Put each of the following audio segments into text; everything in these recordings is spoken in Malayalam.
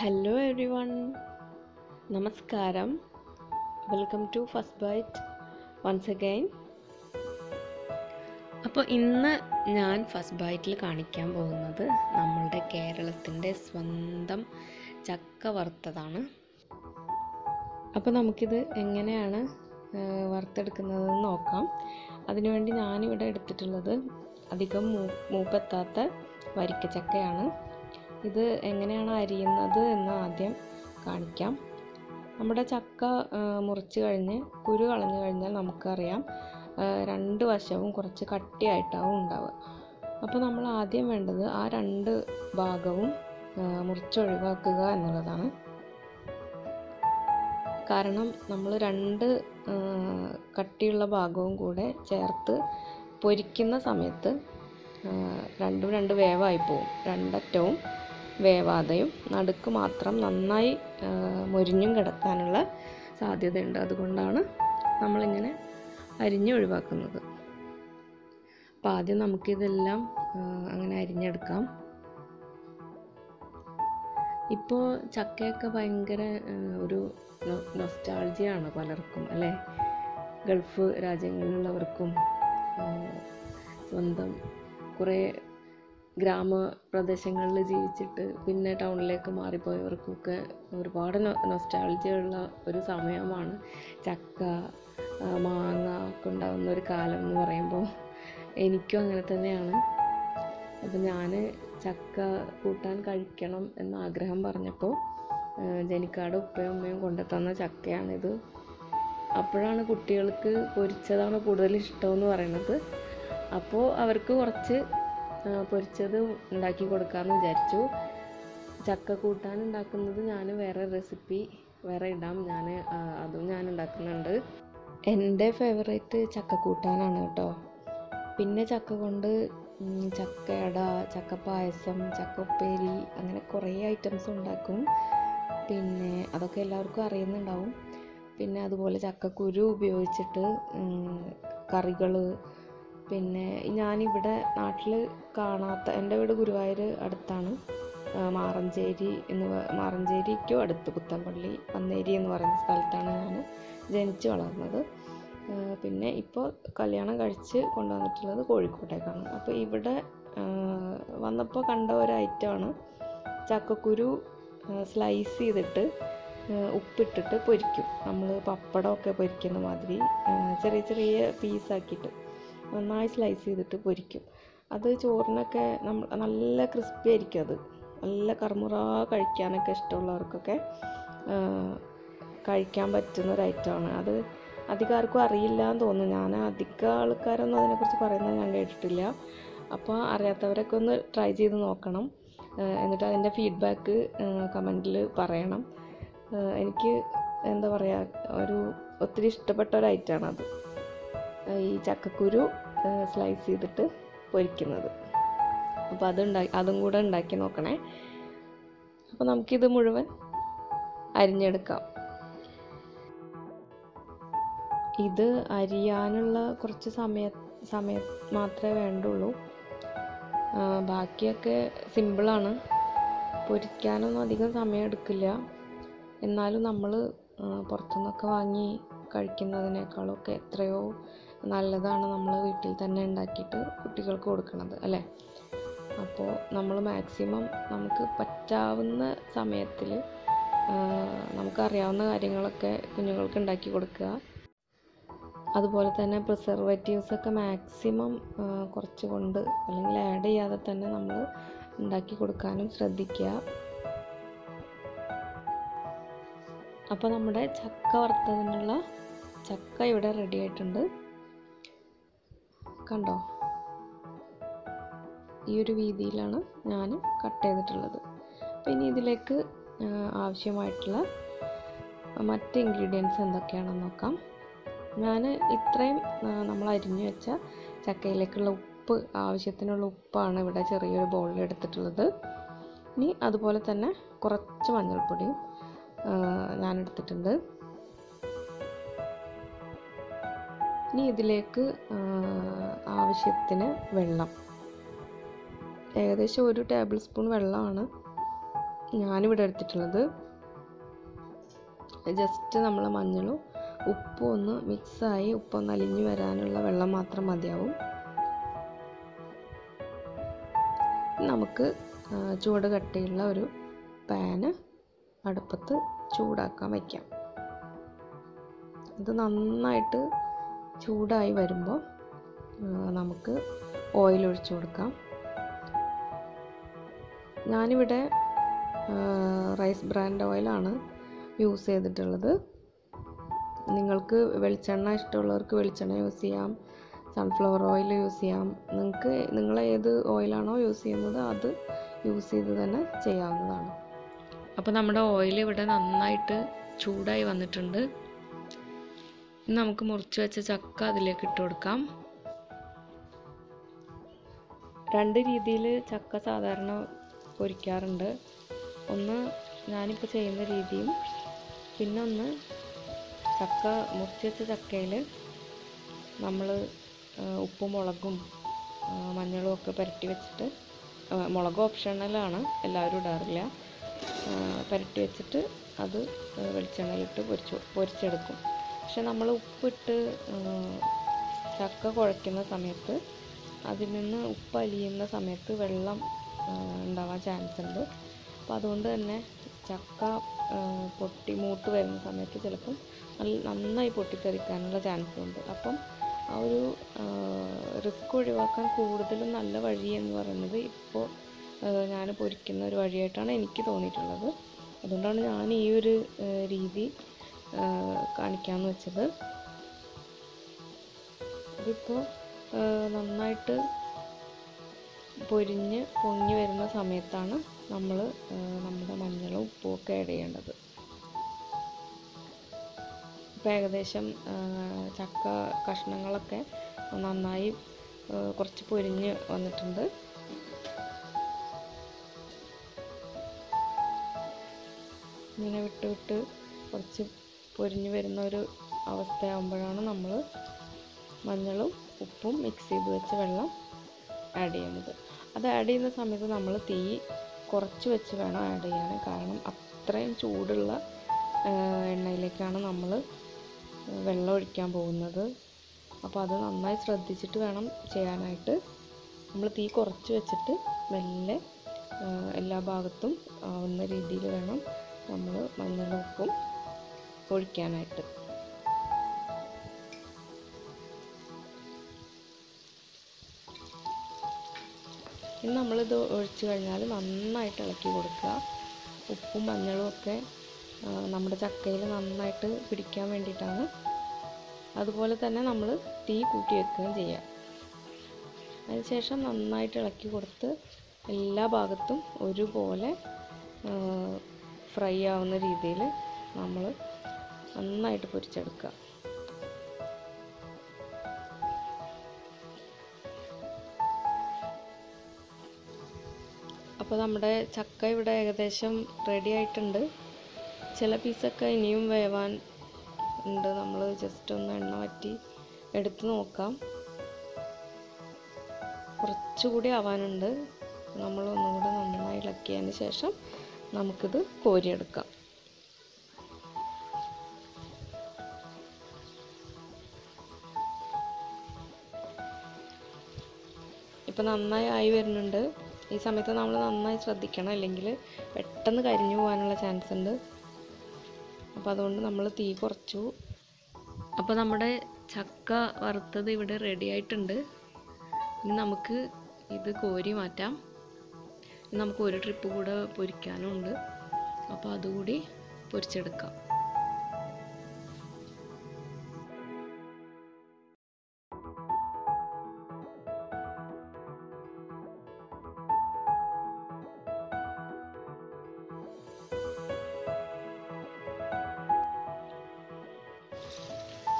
ഹലോ എവ്രി വൺ നമസ്കാരം welcome to first bite once again അപ്പോൾ ഇന്ന് ഞാൻ ഫസ്റ്റ് ബൈറ്റിൽ കാണിക്കാൻ പോകുന്നത് നമ്മളുടെ കേരളത്തിന്റെ സ്വന്തം ചക്ക വറുത്തതാണ്. അപ്പോൾ നമുക്കിത് എങ്ങനെയാണ് വറുത്തെടുക്കുന്നതെന്ന് നോക്കാം. അതിനുവേണ്ടി ഞാനിവിടെ എടുത്തിട്ടുള്ളത് അധികം മൂപ്പെത്താത്ത വരിക്കച്ചക്കയാണ്. ഇത് എങ്ങനെയാണ് അരിയുന്നത് എന്ന് ആദ്യം കാണിക്കാം. നമ്മുടെ ചക്ക മുറിച്ച് കഴിഞ്ഞ് കുരു കളഞ്ഞു കഴിഞ്ഞാൽ നമുക്കറിയാം രണ്ട് വശവും കുറച്ച് കട്ടിയായിട്ടാവും ഉണ്ടാവുക. അപ്പോൾ നമ്മൾ ആദ്യം വേണ്ടത് ആ രണ്ട് ഭാഗവും മുറിച്ചൊഴിവാക്കുക എന്നുള്ളതാണ്. കാരണം നമ്മൾ രണ്ട് കട്ടിയുള്ള ഭാഗവും കൂടെ ചേർത്ത് പൊരിക്കുന്ന സമയത്ത് രണ്ടും രണ്ട് വേവായി പോവും രണ്ടറ്റവും. വേവാതെയും നടുക്ക് മാത്രം നന്നായി മൊരിഞ്ഞും കിടക്കാനുള്ള സാധ്യതയുണ്ട്. അതുകൊണ്ടാണ് നമ്മളിങ്ങനെ അരിഞ്ഞ് ഒഴിവാക്കുന്നത്. അപ്പോൾ ആദ്യം നമുക്കിതെല്ലാം അങ്ങനെ അരിഞ്ഞെടുക്കാം. ഇപ്പോൾ ചക്കയൊക്കെ ഭയങ്കര ഒരു നൊസ്റ്റാൾജിയാണ് പലർക്കും അല്ലേ? ഗൾഫ് രാജ്യങ്ങളിലുള്ളവർക്കും സ്വന്തം കുറേ ഗ്രാമപ്രദേശങ്ങളിൽ ജീവിച്ചിട്ട് പിന്നെ ടൗണിലേക്ക് മാറിപ്പോയവർക്കൊക്കെ ഒരുപാട് നൊസ്റ്റാൾജിയുള്ള ഒരു സമയമാണ്. ചക്ക മാങ്ങ ഒക്കെ ഉണ്ടാകുന്ന ഒരു കാലം എന്ന് പറയുമ്പോൾ എനിക്കും അങ്ങനെ തന്നെയാണ്. അപ്പം ഞാൻ ചക്ക കൂട്ടാൻ കഴിക്കണം എന്ന ആഗ്രഹം പറഞ്ഞപ്പോൾ ജനിക്കാട് ഉപ്പയും ഉമ്മയും കൊണ്ടുത്തന്ന ചക്കയാണിത്. അപ്പോഴാണ് കുട്ടികൾക്ക് പൊരിച്ചതാണ് കൂടുതൽ ഇഷ്ടമെന്ന് പറയുന്നത്. അപ്പോൾ അവർക്ക് കുറച്ച് പൊരിച്ചത് ഉണ്ടാക്കി കൊടുക്കാമെന്ന് വിചാരിച്ചു. ചക്ക കൂട്ടാൻ ഉണ്ടാക്കുന്നത് ഞാൻ വേറെ റെസിപ്പി വേറെ ഇടാം. ഞാൻ അതും ഞാൻ ഉണ്ടാക്കുന്നുണ്ട്. എന്റെ ഫേവറേറ്റ് ചക്ക കൂട്ടാനാണ് കേട്ടോ. പിന്നെ ചക്ക കൊണ്ട് ചക്കയട ചക്ക പായസം ചക്ക ഉപ്പേരി അങ്ങനെ കുറേ ഐറ്റംസ് ഉണ്ടാക്കും. പിന്നെ അതൊക്കെ എല്ലാവർക്കും അറിയുന്നുണ്ടാവും. പിന്നെ അതുപോലെ ചക്കക്കുരു ഉപയോഗിച്ചിട്ട് കറികൾ പിന്നെ ഞാനിവിടെ നാട്ടിൽ കാണാത്ത എന്റെ വീട് ഗുരുവായൂർ അടുത്താണ്. മാറഞ്ചേരി എന്ന് മാറഞ്ചേരിക്കും അടുത്ത് പുത്തൻപള്ളി പന്നേരി എന്ന് പറയുന്ന സ്ഥലത്താണ് ഞാൻ ജനിച്ച് വളർന്നത്. പിന്നെ ഇപ്പോൾ കല്യാണം കഴിച്ച് കൊണ്ടുവന്നിട്ടുള്ളത് കോഴിക്കോട്ടേക്കാണ്. അപ്പോൾ ഇവിടെ വന്നപ്പോൾ കണ്ട ഒരു ഐറ്റമാണ് ചക്കക്കുരു സ്ലൈസ് ചെയ്തിട്ട് ഉപ്പിട്ടിട്ട് പൊരിക്കും. നമ്മൾ പപ്പടമൊക്കെ പൊരിക്കുന്ന മാതിരി ചെറിയ ചെറിയ പീസാക്കിയിട്ട്. നന്നായി സ്ലൈസ് ചെയ്തിട്ട് പൊരിക്കും. അത് ചോറിനൊക്കെ നമ്മൾ നല്ല ക്രിസ്പി ആയിരിക്കും അത്. നല്ല കറുമുറ കഴിക്കാനൊക്കെ ഇഷ്ടമുള്ളവർക്കൊക്കെ കഴിക്കാൻ പറ്റുന്ന ഒരു ഐറ്റമാണ് അത് അധികം ആർക്കും അറിയില്ല എന്ന് തോന്നുന്നു. ഞാൻ അധികം ആൾക്കാരൊന്നും അതിനെക്കുറിച്ച് പറയുന്നത് ഞാൻ കേട്ടിട്ടില്ല. അപ്പോൾ അറിയാത്തവരൊക്കെ ഒന്ന് ട്രൈ ചെയ്ത് നോക്കണം. എന്നിട്ട് അതിന്റെ ഫീഡ്ബാക്ക് കമന്റിൽ പറയണം. എനിക്ക് എന്താ പറയുക ഒരു ഒത്തിരി ഇഷ്ടപ്പെട്ട ഒരു ഐറ്റമാണ് അത്. ഈ ചക്കക്കുരു സ്ലൈസ് ചെയ്തിട്ട് പൊരിക്കുന്നത്. അപ്പോൾ അത് ഉണ്ടാക്കി അതും കൂടെ ഉണ്ടാക്കി നോക്കണേ. അപ്പോൾ നമുക്കിത് മുഴുവൻ അരിഞ്ഞെടുക്കാം. ഇത് അരിയാനുള്ള കുറച്ച് സമയ സമയം മാത്രമേ വേണ്ടുള്ളൂ. ബാക്കിയൊക്കെ സിമ്പിളാണ് പൊരിക്കാനൊന്നും അധികം സമയം എടുക്കില്ല. എന്നാലും നമ്മൾ പുറത്തുനിന്നൊക്കെ വാങ്ങി കഴിക്കുന്നതിനേക്കാളൊക്കെ എത്രയോ നല്ലതാണ് നമ്മൾ വീട്ടിൽ തന്നെ ഉണ്ടാക്കിയിട്ട് കുട്ടികൾക്ക് കൊടുക്കുന്നത് അല്ലേ? അപ്പോൾ നമ്മൾ മാക്സിമം നമുക്ക് പറ്റാവുന്ന സമയത്തിൽ നമുക്കറിയാവുന്ന കാര്യങ്ങളൊക്കെ കുഞ്ഞുങ്ങൾക്ക് ഉണ്ടാക്കി കൊടുക്കുക. അതുപോലെ തന്നെ പ്രിസർവേറ്റീവ്സ് ഒക്കെ മാക്സിമം കുറച്ച് കൊണ്ട് അല്ലെങ്കിൽ ആഡ് ചെയ്യാതെ തന്നെ നമ്മൾ ഉണ്ടാക്കി കൊടുക്കാനും ശ്രദ്ധിക്കുക. അപ്പോൾ നമ്മുടെ ചക്ക വറുത്തതിനുള്ള ചക്ക ഇവിടെ റെഡി ആയിട്ടുണ്ട്. കണ്ടോ? ഈ ഒരു രീതിയിലാണ് ഞാൻ കട്ട് ചെയ്തിട്ടുള്ളത്. അപ്പോൾ ഇനി ഇതിലേക്ക് ആവശ്യമായിട്ടുള്ള മറ്റ് ഇൻഗ്രീഡിയൻസ് എന്തൊക്കെയാണെന്ന് നോക്കാം. ഞാൻ ഇത്രയും നമ്മൾ അരിഞ്ഞു വെച്ച ചക്കയിലേക്കുള്ള ഉപ്പ് ആവശ്യത്തിനുള്ള ഉപ്പാണ് ഇവിടെ ചെറിയൊരു ബൗളിൽ എടുത്തിട്ടുള്ളത്. ഇനി അതുപോലെ തന്നെ കുറച്ച് മഞ്ഞൾപ്പൊടിയും ഞാൻ എടുത്തിട്ടുണ്ട്. ഇനി ഇതിലേക്ക് ആവശ്യത്തിന് വെള്ളം. ഏകദേശം ഒരു ടേബിൾ സ്പൂൺ വെള്ളമാണ് ഞാനിവിടെ എടുത്തിട്ടുള്ളത്. ജസ്റ്റ് നമ്മൾ മഞ്ഞളും ഉപ്പും ഒന്ന് മിക്സായി ഉപ്പൊന്ന് അലിഞ്ഞു വരാനുള്ള വെള്ളം മാത്രം മതിയാവും. നമുക്ക് ചൂട് കട്ടിയുള്ള ഒരു പാന് അടുപ്പത്ത് ചൂടാക്കാൻ വയ്ക്കാം ഇത് നന്നായിട്ട് ചൂടായി വരുമ്പോൾ നമുക്ക് ഓയിൽ ഒഴിച്ചു കൊടുക്കാം. ഞാനിവിടെ റൈസ് ബ്രാൻഡ് ഓയിലാണ് യൂസ് ചെയ്തിട്ടുള്ളത്. നിങ്ങൾക്ക് വെളിച്ചെണ്ണ ഇഷ്ടമുള്ളവർക്ക് വെളിച്ചെണ്ണ യൂസ് ചെയ്യാം. സൺഫ്ലവർ ഓയിൽ യൂസ് ചെയ്യാം. നിങ്ങൾക്ക് നിങ്ങൾ ഏത് ഓയിലാണോ യൂസ് ചെയ്യുന്നത് അത് യൂസ് ചെയ്ത് തന്നെ ചെയ്യാവുന്നതാണ്. അപ്പോൾ നമ്മുടെ ഓയിൽ ഇവിടെ നന്നായിട്ട് ചൂടായി വന്നിട്ടുണ്ട്. നമുക്ക് മുറിച്ച് വെച്ച ചക്ക അതിലേക്ക് ഇട്ട് കൊടുക്കാം. രണ്ട് രീതിയിൽ ചക്ക സാധാരണ പൊരിക്കാറുണ്ട്. ഒന്ന് ഞാനിപ്പോൾ ചെയ്യുന്ന രീതിയും പിന്നെ ഒന്ന് ചക്ക മുറിച്ച് വെച്ച ചക്കയിൽ നമ്മൾ ഉപ്പും മുളകും മഞ്ഞളും ഒക്കെ പുരട്ടി വെച്ചിട്ട് മുളക് ഓപ്ഷണലാണ് എല്ലാവരും ഇടാറില്ല. പുരട്ടി വെച്ചിട്ട് അത് വെളിച്ചെണ്ണയിലിട്ട് പൊരിച്ചു പൊരിച്ചെടുക്കും. പക്ഷെ നമ്മൾ ഉപ്പിട്ട് ചക്ക കുഴയ്ക്കുന്ന സമയത്ത് അതിൽ നിന്ന് ഉപ്പ് അലിയുന്ന സമയത്ത് വെള്ളം ഉണ്ടാവാൻ ചാൻസ് ഉണ്ട്. അപ്പോൾ അതുകൊണ്ട് തന്നെ ചക്ക പൊട്ടി മൂട്ട് വരുന്ന സമയത്ത് ചിലപ്പം നല്ല നന്നായി പൊട്ടിത്തെറിക്കാനുള്ള ചാൻസ് ഉണ്ട്. അപ്പം ആ ഒരു റിസ്ക് ഒഴിവാക്കാൻ കൂടുതലും നല്ല വഴി എന്ന് പറയുന്നത് ഇപ്പോൾ ഞാൻ പൊരിക്കുന്ന ഒരു വഴിയായിട്ടാണ് എനിക്ക് തോന്നിയിട്ടുള്ളത്. അതുകൊണ്ടാണ് ഞാൻ ഈ ഒരു രീതി കാണിക്കാമെന്ന് വെച്ചത്. ഇതിപ്പോൾ നന്നായിട്ട് പൊരിഞ്ഞ് പൊങ്ങി വരുന്ന സമയത്താണ് നമ്മൾ നമ്മുടെ മഞ്ഞളും ഉപ്പും ഒക്കെ ആഡ് ചെയ്യേണ്ടത്. ഇപ്പം ഏകദേശം ചക്ക കഷ്ണങ്ങളൊക്കെ നന്നായി കുറച്ച് പൊരിഞ്ഞ് വന്നിട്ടുണ്ട്. ഇങ്ങനെ വിട്ട് വിട്ട് കുറച്ച് പൊരിഞ്ഞ് വരുന്ന ഒരു അവസ്ഥയാകുമ്പോഴാണ് നമ്മൾ മഞ്ഞളും ഉപ്പും മിക്സ് ചെയ്ത് വെച്ച വെള്ളം ആഡ് ചെയ്യുന്നത്. അത് ആഡ് ചെയ്യുന്ന സമയത്ത് നമ്മൾ തീ കുറച്ച് വെച്ച് വേണം ആഡ് ചെയ്യാൻ. കാരണം അത്രയും ചൂടുള്ള എണ്ണയിലേക്കാണ് നമ്മൾ വെള്ളം ഒഴിക്കാൻ പോകുന്നത്. അപ്പോൾ അത് നന്നായി ശ്രദ്ധിച്ചിട്ട് വേണം ചെയ്യാനായിട്ട്. നമ്മൾ തീ കുറച്ച് വെച്ചിട്ട് മെല്ലെ എല്ലാ ഭാഗത്തും ആവുന്ന രീതിയിൽ വേണം നമ്മൾ മഞ്ഞളും ഉപ്പും ഒഴിക്കാനായിട്ട് ഇനി നമ്മളിത് ഒഴിച്ചു കഴിഞ്ഞാൽ നന്നായിട്ട് ഇളക്കി കൊടുക്കുക. ഉപ്പും മഞ്ഞളും ഒക്കെ നമ്മുടെ ചക്കയിൽ നന്നായിട്ട് പിടിക്കാൻ വേണ്ടിയിട്ടാണ്. അതുപോലെ തന്നെ നമ്മൾ തീ കൂട്ടി വെക്കുകയും ചെയ്യുക അതിനുശേഷം നന്നായിട്ട് ഇളക്കി കൊടുത്ത് എല്ലാ ഭാഗത്തും ഒരുപോലെ ഫ്രൈ ആവുന്ന രീതിയിൽ നമ്മൾ നന്നായിട്ട് പൊരിച്ചെടുക്കുക. അപ്പോൾ നമ്മുടെ ചക്ക ഇവിടെ ഏകദേശം റെഡി ആയിട്ടുണ്ട്. ചില പീസൊക്കെ ഇനിയും വേവാൻ ഉണ്ട്. നമ്മൾ ജസ്റ്റ് ഒന്ന് എണ്ണ വറ്റി എടുത്ത് നോക്കാം. കുറച്ചുകൂടി ആവാനുണ്ട്. നമ്മൾ ഒന്നുകൂടെ നന്നായി ഇളക്കിയതിന് ശേഷം നമുക്കിത് കോരിയെടുക്കാം. ഇപ്പം നന്നായി ആയി വരുന്നുണ്ട്. ഈ സമയത്ത് നമ്മൾ നന്നായി ശ്രദ്ധിക്കണം. അല്ലെങ്കിൽ പെട്ടെന്ന് കരിഞ്ഞു പോകാനുള്ള ചാൻസ് ഉണ്ട്. അപ്പോൾ അതുകൊണ്ട് നമ്മൾ തീ കുറച്ചു. അപ്പോൾ നമ്മുടെ ചക്ക വറുത്തത് ഇവിടെ റെഡി ആയിട്ടുണ്ട്. ഇനി നമുക്ക് ഇത് കോരി മാറ്റാം. നമുക്ക് ഒരു ട്രിപ്പ് കൂടെ പൊരിക്കാനുണ്ട്. അപ്പോൾ അതുകൂടി പൊരിച്ചെടുക്കാം.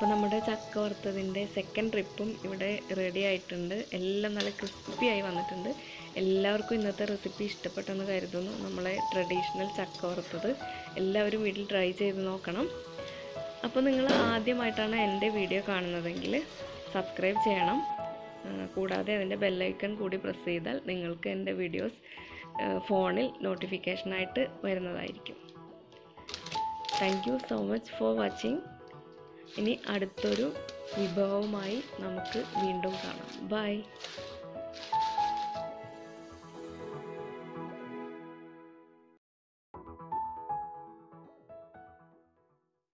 അപ്പോൾ നമ്മുടെ ചക്ക വറുത്തതിന്റെ സെക്കൻഡ് ട്രിപ്പും ഇവിടെ റെഡി ആയിട്ടുണ്ട്. എല്ലാം നല്ല ക്രിസ്പി ആയി വന്നിട്ടുണ്ട്. എല്ലാവർക്കും ഇന്നത്തെ റെസിപ്പി ഇഷ്ടപ്പെട്ടെന്ന് കരുതുന്നു. നമ്മളെ ട്രഡീഷണൽ ചക്ക വറുത്തത് എല്ലാവരും വീട്ടിൽ ട്രൈ ചെയ്ത് നോക്കണം. അപ്പോൾ നിങ്ങൾ ആദ്യമായിട്ടാണ് എന്റെ വീഡിയോ കാണുന്നതെങ്കിൽ സബ്സ്ക്രൈബ് ചെയ്യണം. കൂടാതെ അതിന്റെ ബെല്ലൈക്കൺ കൂടി പ്രസ് ചെയ്താൽ നിങ്ങൾക്ക് എന്റെ വീഡിയോസ് ഫോണിൽ നോട്ടിഫിക്കേഷനായിട്ട് വരുന്നതായിരിക്കും. Thank you so much for watching ഇനി അടുത്തൊരു വിഭവവുമായി നമുക്ക് വീണ്ടും കാണാം. ബൈ